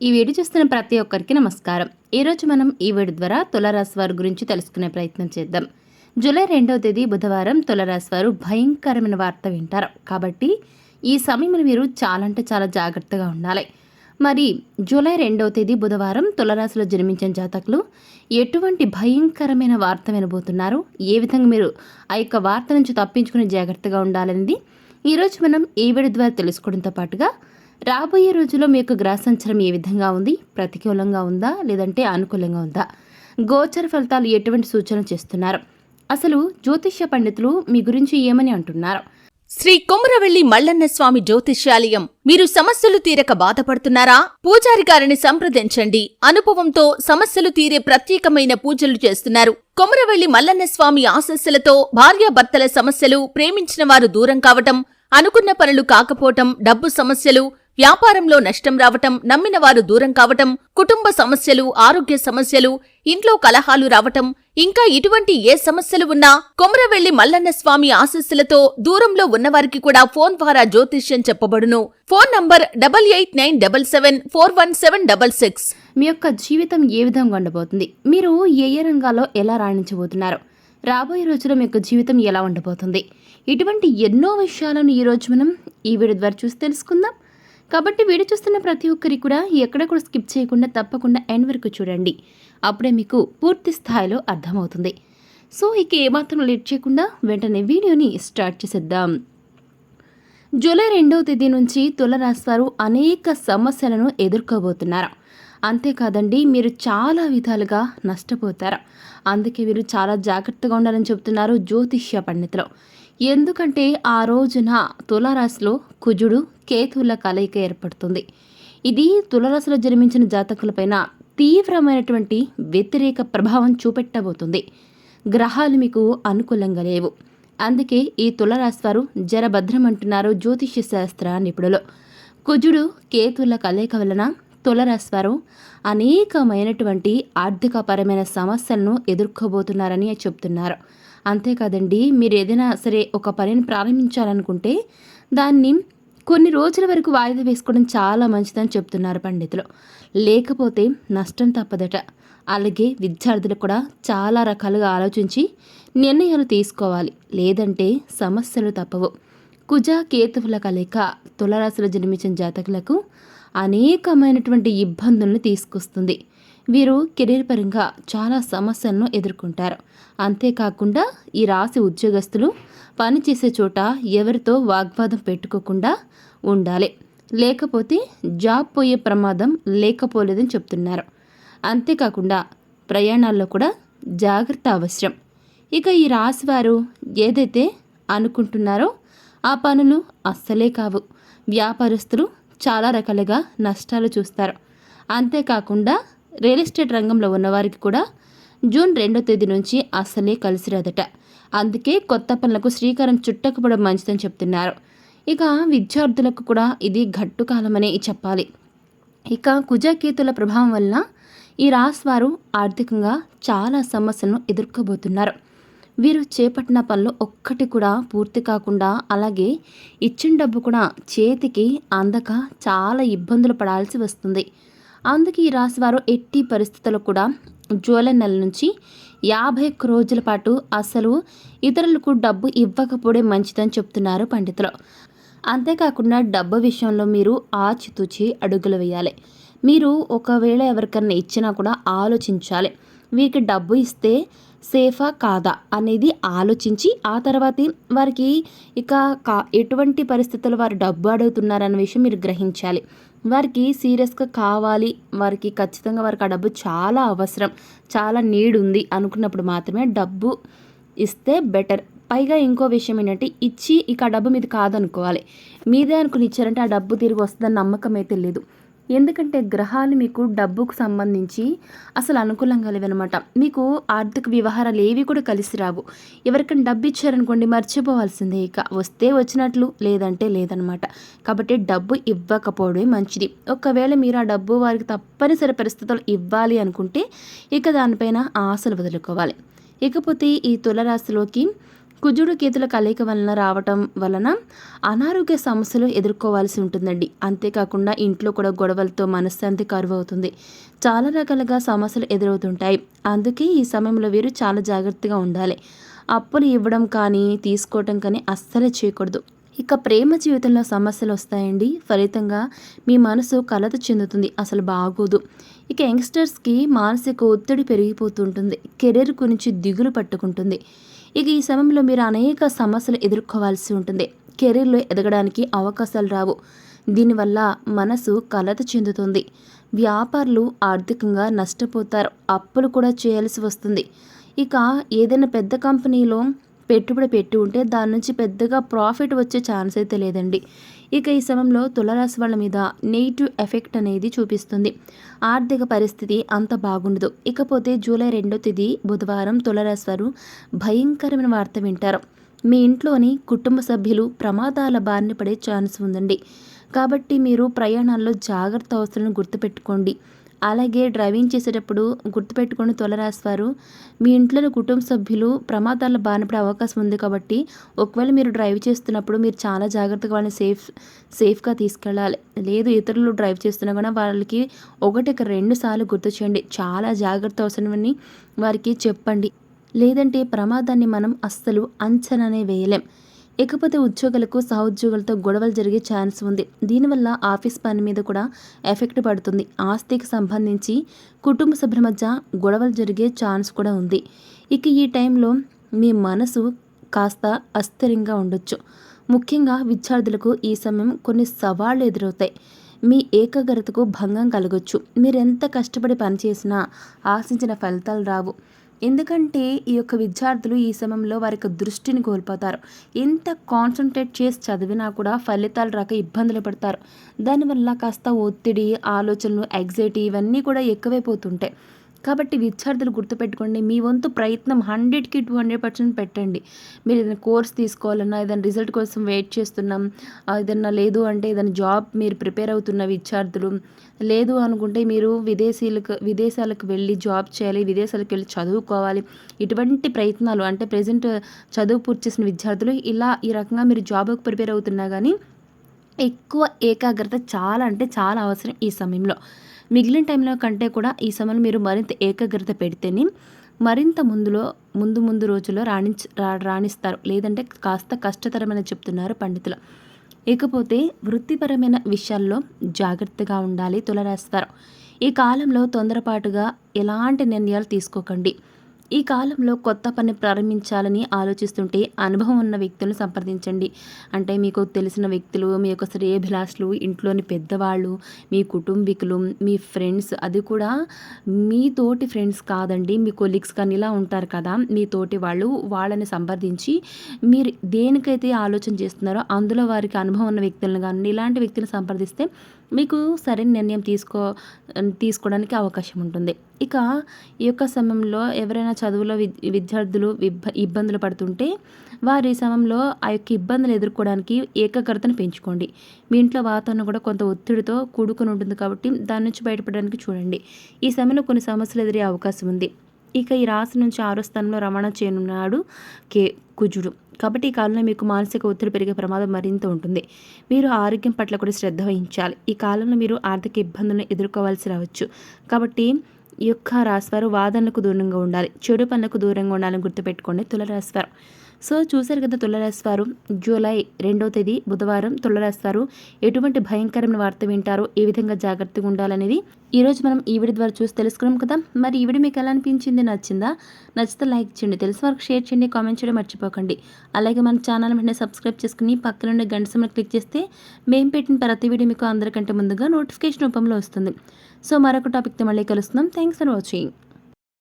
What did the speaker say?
ఈ వీడియో చూస్తున్న ప్రతి ఒక్కరికి నమస్కారం. ఈరోజు మనం ఈ వీడియో ద్వారా తులారాశి వారి గురించి తెలుసుకునే ప్రయత్నం చేద్దాం. జూలై రెండవ తేదీ బుధవారం తులారాశి వారు భయంకరమైన వార్త వింటారు. కాబట్టి ఈ సమయంలో మీరు చాలా అంటే చాలా జాగ్రత్తగా ఉండాలి. మరి జూలై రెండవ తేదీ బుధవారం తులరాశిలో జన్మించిన జాతకులు ఎటువంటి భయంకరమైన వార్త వినబోతున్నారు? ఏ విధంగా మీరు ఆ యొక్క వార్త నుంచి తప్పించుకుని జాగ్రత్తగా ఉండాలనేది ఈరోజు మనం ఈ వీడియో ద్వారా తెలుసుకోవడంతో పాటుగా రాబోయే రోజుల్లో మీ యొక్క గ్రహ ఏ విధంగా ఉంది? ప్రతికూలంగా ఉందా? లేదంటే అనుకూలంగా ఉందా? గోచర ఫలితాలు ఎటువంటి సూచనలు చేస్తున్నారు? అసలు జ్యోతిష్య పండితులు మీ గురించి ఏమని అంటున్నారు? శ్రీ కొమరవెల్లి మల్లన్న స్వామి జ్యోతిష్యాలయం మీరు సమస్యలు తీరక బాధపడుతున్నారా? పూజారి గారిని సంప్రదించండి. అనుభవంతో సమస్యలు తీరే ప్రత్యేకమైన పూజలు చేస్తున్నారు. కొమరవెల్లి మల్లన్న స్వామి ఆశస్సులతో భార్యాభర్తల సమస్యలు ప్రేమించిన వారు దూరం కావటం అనుకున్న పనులు కాకపోవటం డబ్బు సమస్యలు వ్యాపారంలో నష్టం రావటం నమ్మిన వారు దూరం కావటం కుటుంబ సమస్యలు ఆరోగ్య సమస్యలు ఇంట్లో కలహాలు రావటం ఇంకా ఇటువంటి ఏ సమస్యలు ఉన్నా కొమరవెల్లి మల్లన్న స్వామి ఆశస్సులతో దూరంలో ఉన్నవారికి కూడా ఫోన్ ద్వారా జ్యోతిష్యం చెప్పబడును. Phone number double eight nine double seven four one seven double six. మీ యొక్క జీవితం ఏ విధంగా ఉండబోతుంది? మీరు ఏ ఏ రంగాల్లో ఎలా రాణించబోతున్నారు? రాబోయే రోజుల్లో మీ యొక్క జీవితం ఎలా ఉండబోతుంది? ఇటువంటి ఎన్నో విషయాలను ఈరోజు మనం ఈ వీడియో ద్వారా చూసి తెలుసుకుందాం. కాబట్టి వీడియో చూస్తున్న ప్రతి ఒక్కరికి కూడా ఎక్కడ కూడా స్కిప్ చేయకుండా తప్పకుండా ఎండ్ వరకు చూడండి. అప్పుడే మీకు పూర్తి స్థాయిలో అర్థమవుతుంది. సో ఇక ఏమాత్రం లేట్ చేయకుండా వెంటనే వీడియోని స్టార్ట్ చేసేద్దాం. జూలై రెండవ తేదీ నుంచి తులరాశివారు అనేక సమస్యలను ఎదుర్కోబోతున్నారు. అంతేకాదండి మీరు చాలా విధాలుగా నష్టపోతారు. అందుకే మీరు చాలా జాగ్రత్తగా ఉండాలని చెబుతున్నారు జ్యోతిష్య పండితులు. ఎందుకంటే ఆ రోజున తులారాశిలో కుజుడు కేతువుల కలయిక ఏర్పడుతుంది. ఇది తులరాశిలో జన్మించిన జాతకులపైన తీవ్రమైనటువంటి వ్యతిరేక ప్రభావం చూపెట్టబోతుంది. గ్రహాలు మీకు అనుకూలంగా లేవు. అందుకే ఈ తులరాశి వారు జరభద్రం అంటున్నారు జ్యోతిష్య శాస్త్ర నిపుణులు. కుజుడు కేతుల కలయిక వలన తులరాశి వారు అనేకమైనటువంటి ఆర్థికపరమైన సమస్యలను ఎదుర్కోబోతున్నారని చెప్తున్నారు. అంతేకాదండి మీరు ఏదైనా సరే ఒక పనిని ప్రారంభించాలనుకుంటే దాన్ని కొన్ని రోజుల వరకు వాయిదా వేసుకోవడం చాలా మంచిదని చెప్తున్నారు పండితులు. లేకపోతే నష్టం తప్పదట. అలాగే విద్యార్థులు కూడా చాలా రకాలుగా ఆలోచించి నిర్ణయాలు తీసుకోవాలి. లేదంటే సమస్యలు తప్పవు. కుజ కేతువుల కలయిక తులరాశిలో జన్మించిన జాతకులకు అనేకమైనటువంటి ఇబ్బందులను తీసుకొస్తుంది. వీరు కెరీర్ పరంగా చాలా సమస్యలను ఎదుర్కొంటారు. అంతేకాకుండా ఈ రాశి ఉద్యోగస్తులు పనిచేసే చోట ఎవరితో వాగ్వాదం పెట్టుకోకుండా ఉండాలి. లేకపోతే జాబ్ పోయే ప్రమాదం లేకపోలేదని చెప్తున్నారు. అంతేకాకుండా ప్రయాణాల్లో కూడా జాగ్రత్త అవసరం. ఇక ఈ రాశి వారు ఏదైతే అనుకుంటున్నారో ఆ పనులు అస్సలే కావు. వ్యాపారస్తులు చాలా రకాలుగా నష్టాలు చూస్తారు. అంతేకాకుండా రియల్ ఎస్టేట్ రంగంలో ఉన్నవారికి కూడా జూన్ రెండో తేదీ నుంచి అస్సలే కలిసిరాదట. అందుకే కొత్త పనులకు శ్రీకారం చుట్టకపోవడం మంచిదని చెప్తున్నారు. ఇక విద్యార్థులకు కూడా ఇది గట్టు కాలమనే చెప్పాలి. ఇక కుజకేతుల ప్రభావం వలన ఈ రాశి వారు ఆర్థికంగా చాలా సమస్యలను ఎదుర్కోబోతున్నారు. వీరు చేపట్టిన పనులు ఒక్కటి కూడా పూర్తి కాకుండా అలాగే ఇచ్చిన డబ్బు కూడా చేతికి అందక చాలా ఇబ్బందులు పడాల్సి వస్తుంది. అందుకే ఈ రాశి వారు ఎట్టి పరిస్థితుల్లో కూడా జూలై నెల నుంచి యాభై ఒక్క రోజుల పాటు అసలు ఇతరులకు డబ్బు ఇవ్వకపోవడే మంచిదని చెప్తున్నారు పండితులు. అంతేకాకుండా డబ్బు విషయంలో మీరు ఆచితూచి అడుగులు వేయాలి. మీరు ఒకవేళ ఎవరికన్నా ఇచ్చినా కూడా ఆలోచించాలి. వీరికి డబ్బు ఇస్తే సేఫా కాదా అనేది ఆలోచించి ఆ తర్వాత వారికి ఇక కా ఎటువంటి పరిస్థితుల్లో వారు డబ్బు అడుగుతున్నారన్న విషయం మీరు గ్రహించాలి. వారికి సీరియస్గా కావాలి. వారికి ఖచ్చితంగా వారికి ఆ డబ్బు చాలా అవసరం. చాలా నీడ్ ఉంది అనుకున్నప్పుడు మాత్రమే డబ్బు ఇస్తే బెటర్. పైగా ఇంకో విషయం ఏంటంటే ఇచ్చి ఇక ఆ డబ్బు మీది కాదనుకోవాలి. మీదే అనుకుని ఇచ్చారంటే ఆ డబ్బు తిరిగి వస్తుందని నమ్మకం అయితే లేదు. ఎందుకంటే గ్రహాలు మీకు డబ్బుకు సంబంధించి అసలు అనుకూలంగా లేవనమాట మీకు ఆర్థిక వ్యవహారాలు ఏవి కూడా కలిసి రావు. ఎవరికైనా డబ్బు ఇచ్చారనుకోండి మర్చిపోవాల్సిందే ఇక. వస్తే వచ్చినట్లు లేదంటే లేదనమాట కాబట్టి డబ్బు ఇవ్వకపోవడమే మంచిది. ఒకవేళ మీరు ఆ డబ్బు వారికి తప్పనిసరి పరిస్థితులు ఇవ్వాలి అనుకుంటే ఇక దానిపైన ఆశలు వదులుకోవాలి. ఇకపోతే ఈ తులరాశిలోకి కుజుడు కేతుల కలయిక వలన రావటం వలన అనారోగ్య సమస్యలు ఎదుర్కోవాల్సి ఉంటుందండి. అంతేకాకుండా ఇంట్లో కూడా గొడవలతో మనశ్శాంతి కరువు అవుతుంది చాలా రకాలుగా సమస్యలు ఎదురవుతుంటాయి. అందుకే ఈ సమయంలో వీరు చాలా జాగ్రత్తగా ఉండాలి. అప్పులు ఇవ్వడం కానీ తీసుకోవటం కానీ అస్సలే చేయకూడదు. ఇక ప్రేమ జీవితంలో సమస్యలు వస్తాయండి. ఫలితంగా మీ మనసు కలత చెందుతుంది. అసలు బాగోదు. ఇక యంగ్స్టర్స్కి మానసిక ఒత్తిడి పెరిగిపోతుంటుంది. కెరీర్ గురించి దిగులు పట్టుకుంటుంది. ఇక ఈ సమయంలో మీరు అనేక సమస్యలు ఎదుర్కోవాల్సి ఉంటుంది. కెరీర్లో ఎదగడానికి అవకాశాలు రావు. దీనివల్ల మనసు కలత చెందుతుంది. వ్యాపారులు ఆర్థికంగా నష్టపోతారు. అప్పులు కూడా చేయాల్సి వస్తుంది. ఇక ఏదైనా పెద్ద కంపెనీలో పెట్టుబడి పెట్టి ఉంటే దాని నుంచి పెద్దగా ప్రాఫిట్ వచ్చే ఛాన్స్ అయితే లేదండి. ఇక ఈ సమయంలో తులరాశి వాళ్ళ మీద నెగిటివ్ ఎఫెక్ట్ అనేది చూపిస్తుంది. ఆర్థిక పరిస్థితి అంత బాగుండదు. ఇకపోతే జూలై రెండో తేదీ బుధవారం తులరాశి వారు భయంకరమైన వార్త వింటారు. మీ ఇంట్లోని కుటుంబ సభ్యులు ప్రమాదాల బారిన పడే ఛాన్స్ ఉందండి. కాబట్టి మీరు ప్రయాణాల్లో జాగ్రత్త అవసరాలను గుర్తుపెట్టుకోండి. అలాగే డ్రైవింగ్ చేసేటప్పుడు గుర్తుపెట్టుకొని తొలరాశి మీ ఇంట్లోని కుటుంబ సభ్యులు ప్రమాదాల బారిన పడే అవకాశం ఉంది కాబట్టి ఒకవేళ మీరు డ్రైవ్ చేస్తున్నప్పుడు మీరు చాలా జాగ్రత్తగా వాళ్ళని సేఫ్ సేఫ్గా తీసుకెళ్ళాలి. లేదు ఇతరులు డ్రైవ్ చేస్తున్నా కూడా వాళ్ళకి ఒకటికి రెండు సార్లు గుర్తు చేయండి. చాలా జాగ్రత్త అవసరమని వారికి చెప్పండి. లేదంటే ప్రమాదాన్ని మనం అస్సలు అంచనానే వేయలేం. ఇకపోతే ఉద్యోగులకు సహోద్యోగులతో గొడవలు జరిగే ఛాన్స్ ఉంది. దీనివల్ల ఆఫీస్ పని మీద కూడా ఎఫెక్ట్ పడుతుంది. ఆస్తికి సంబంధించి కుటుంబ సభ్యుల మధ్య గొడవలు జరిగే ఛాన్స్ కూడా ఉంది. ఇక ఈ టైంలో మీ మనసు కాస్త అస్థిరంగా ఉండొచ్చు. ముఖ్యంగా విద్యార్థులకు ఈ సమయం కొన్ని సవాళ్ళు ఎదురవుతాయి. మీ ఏకాగ్రతకు భంగం కలగొచ్చు. మీరెంత కష్టపడి పనిచేసినా ఆశించిన ఫలితాలు రావు. ఎందుకంటే ఈ యొక్క విద్యార్థులు ఈ సమయంలో వారి యొక్క దృష్టిని కోల్పోతారు. ఎంత కాన్సన్ట్రేట్ చేసి చదివినా కూడా ఫలితాలు రాక ఇబ్బందులు పడతారు. దానివల్ల కాస్త ఒత్తిడి ఆలోచనలు ఎగ్జైటీ ఇవన్నీ కూడా ఎక్కువైపోతుంటాయి. కాబట్టి విద్యార్థులు గుర్తుపెట్టుకోండి మీ వంతు ప్రయత్నం హండ్రెడ్కి టూ హండ్రెడ్ పర్సెంట్ పెట్టండి. మీరు ఏదైనా కోర్స్ తీసుకోవాలన్నా ఏదైనా రిజల్ట్ కోసం వెయిట్ చేస్తున్నాం ఏదన్నా లేదు అంటే ఏదైనా జాబ్ మీరు ప్రిపేర్ అవుతున్న విద్యార్థులు లేదు అనుకుంటే మీరు విదేశీలకు విదేశాలకు వెళ్ళి జాబ్ చేయాలి విదేశాలకు వెళ్ళి చదువుకోవాలి. ఇటువంటి ప్రయత్నాలు అంటే ప్రజెంట్ చదువు పూర్తి చేసిన విద్యార్థులు ఇలా ఈ రకంగా మీరు జాబ్కి ప్రిపేర్ అవుతున్నా కానీ ఎక్కువ ఏకాగ్రత చాలా అంటే చాలా అవసరం ఈ సమయంలో. మిగిలిన టైంలో కంటే కూడా ఈ సమయంలో మీరు మరింత ఏకాగ్రత పెడితేనే మరింత ముందులో ముందు ముందు రోజుల్లో రాణించ రాణిస్తారు. లేదంటే కాస్త కష్టతరమని చెప్తున్నారు పండితులు. ఇకపోతే వృత్తిపరమైన విషయాల్లో జాగ్రత్తగా ఉండాలి తులరాస్తారు ఈ కాలంలో తొందరపాటుగా ఎలాంటి నిర్ణయాలు తీసుకోకండి. ఈ కాలంలో కొత్త పని ప్రారంభించాలని ఆలోచిస్తుంటే అనుభవం ఉన్న వ్యక్తులను సంప్రదించండి. అంటే మీకు తెలిసిన వ్యక్తులు మీ యొక్క శ్రేయభిలాషులు ఇంట్లోని పెద్దవాళ్ళు మీ కుటుంబీకులు మీ ఫ్రెండ్స్ అది కూడా మీ తోటి ఫ్రెండ్స్ కాదండి మీ కొలీగ్స్ కానీ ఇలా ఉంటారు కదా మీ తోటి వాళ్ళు వాళ్ళని సంప్రదించి మీరు దేనికైతే ఆలోచన చేస్తున్నారో అందులో వారికి అనుభవం ఉన్న వ్యక్తులను కానీ ఇలాంటి వ్యక్తులను సంప్రదిస్తే మీకు సరైన నిర్ణయం తీసుకో తీసుకోవడానికి అవకాశం ఉంటుంది. ఇక ఈ యొక్క సమయంలో ఎవరైనా చదువులో విద్యార్థులు ఇబ్బందులు పడుతుంటే వారి సమయంలో ఆ యొక్క ఇబ్బందులు ఎదుర్కోవడానికి ఏకాగ్రతను పెంచుకోండి. మీ ఇంట్లో వాతావరణం కూడా కొంత ఒత్తిడితో కూడుకుని ఉంటుంది కాబట్టి దాని నుంచి బయటపడడానికి చూడండి. ఈ సమయంలో కొన్ని సమస్యలు ఎదురే అవకాశం ఉంది. ఇక ఈ రాశి నుంచి ఆరో స్థానంలో రవాణా చేయనున్నాడు కే కుజుడు. కాబట్టి ఈ కాలంలో మీకు మానసిక ఒత్తిడి పెరిగే ప్రమాదం మరింత ఉంటుంది. మీరు ఆరోగ్యం పట్ల కూడా శ్రద్ధ వహించాలి. ఈ కాలంలో మీరు ఆర్థిక ఇబ్బందులను ఎదుర్కోవాల్సి రావచ్చు. కాబట్టి ఈ యొక్క రాశివారు వాదనలకు దూరంగా ఉండాలి. చెడు పనులకు దూరంగా ఉండాలని గుర్తుపెట్టుకోండి. తులరాశివారు. సో చూశారు కదా తులరాశి వారు జూలై రెండో తేదీ బుధవారం తులరాశి వారు ఎటువంటి భయంకరమైన వార్త వింటారో ఏ విధంగా జాగ్రత్తగా ఉండాలనేది ఈరోజు మనం ఈ వీడియో ద్వారా చూసి తెలుసుకున్నాం కదా. మరి ఈ వీడియో మీకు ఎలా అనిపించింది నచ్చిందా? నచ్చితే లైక్ చేయండి తెలిసిన వరకు షేర్ చేయండి కామెంట్ చేయడం మర్చిపోకండి. అలాగే మన ఛానల్ వెంటనే సబ్స్క్రైబ్ చేసుకుని పక్కనుండే గంట సమయం క్లిక్ చేస్తే మేము పెట్టిన ప్రతి వీడియో మీకు అందరికంటే ముందుగా నోటిఫికేషన్ రూపంలో వస్తుంది. సో మరొక టాపిక్తో మళ్ళీ కలుస్తున్నాం. Thanks for watching.